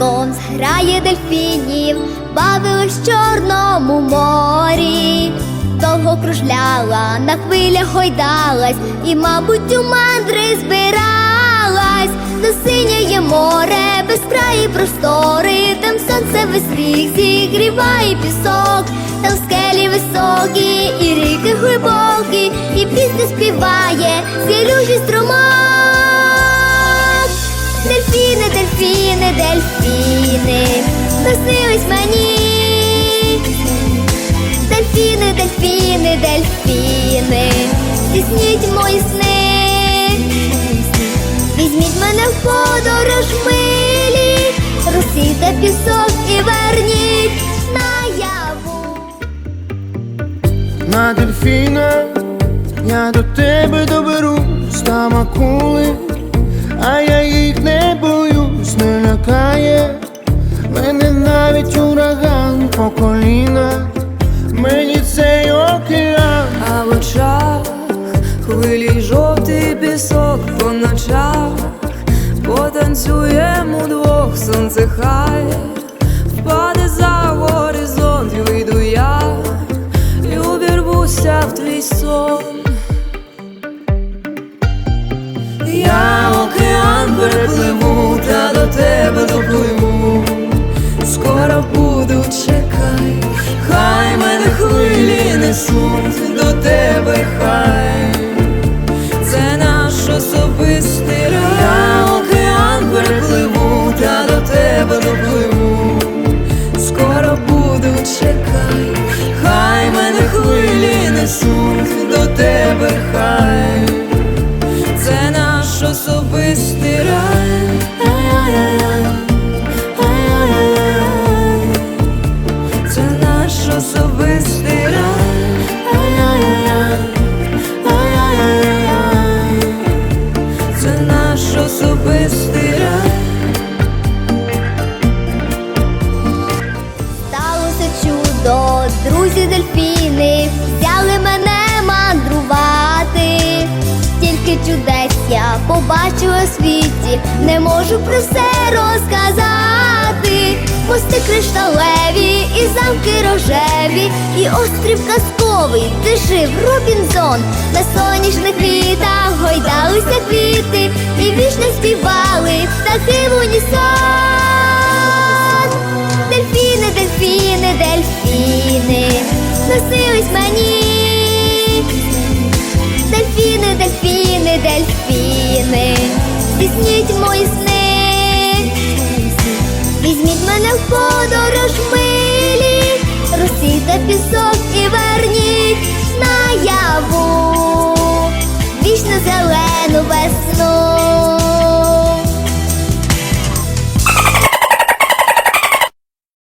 грає дельфінів, бавилась в Чорному морі. Довго кружляла, на хвилях гойдалась, і, мабуть, у мандри збиралась до синє море, безкраї простори, там сонце весь рік зігріває пісок, там скелі високі, і ріки глибокі, і пісня співає цілющий струмок. Мені. Дельфіни, дельфіни, дельфіни, здійсніть мої сни. Візьміть мене в подорож милі, розсійте пісок і верніть наяву. На дельфіна я до тебе доберусь, там акули, а я їх не боюсь, не лякає навіть ураган по коліна, мені цей океан. А в очах хвилі жовтий пісок по ночах, потанцюємо удвох, сонце хай впаде за горизонт, вийду я і увірвуся в твій сон. Несуть до тебе, хай це наш особистий рай. Я океан перепливу, та до тебе допливу. Скоро буду, чекай, хай мене хвилі несуть до тебе, хай це наш особистий рай. Дельфіни взяли мене мандрувати. Тільки чудес я побачила у світі, не можу про все розказати. Мости кришталеві і замки рожеві, і острів казковий, де жив Робінзон. На сонячних вітах гойдалися квіти, і вічно співали птахи в унісон. Снились мені. Дельфіни, дельфіни, дельфіни, здійсніть мої сни. Візьміть мене в подорож милі, розсійте пісок і верніть наяву. Вічно зелену весну